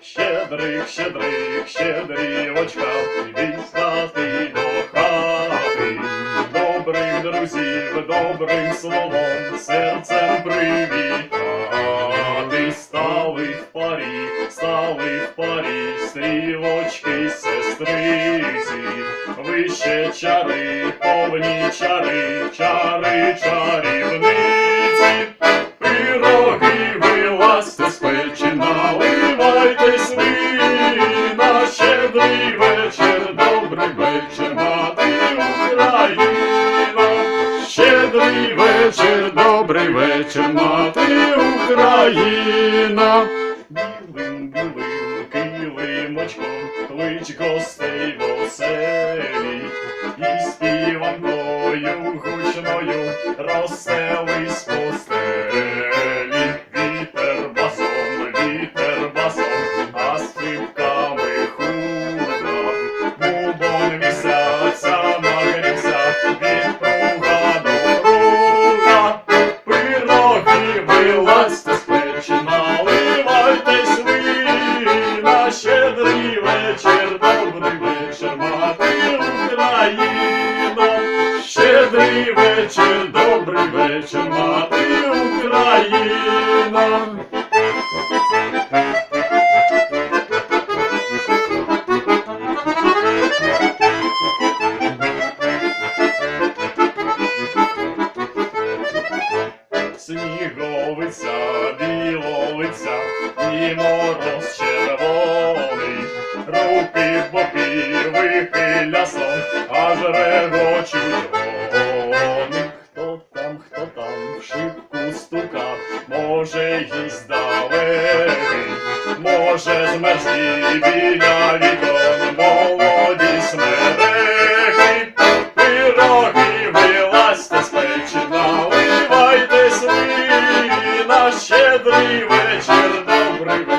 Щедрик, щедрик, щедрівочка, іди стати. Добрих друзів, добрим словом, серцем привітати. Стали в парі, стали в парі, стрілочки, сестриці. Вище чари, повні чари, чари, чарівниці. Пироги вилазьте з печі, наливайтесь ви на щедрий вечір, добрий вечір, мати Україна. Щедрий вечір, добрий вечір, мати Україна. Білим клич гостей в оселі, і співанкою гучною розселись постелі. Вітер басом, вітер басом, а скрипками худо. Бубон місяця нагрівся від пруга до пруга. Пироги вилазьте з щедрий вечір, добрий вечір, мати Україно. Щедрий вечір, добрий вечір, мати Україна. Сніговиця, біловиця і мороз червоний, Гуки попіви хиля сон, аж регочуть вони. Хто там, хто там в шибку стукав, може їсть далекий, може з біля вікон молоді смерехи, пироги вилазьте з печі, наливайте свина, щедрий вечір добрий.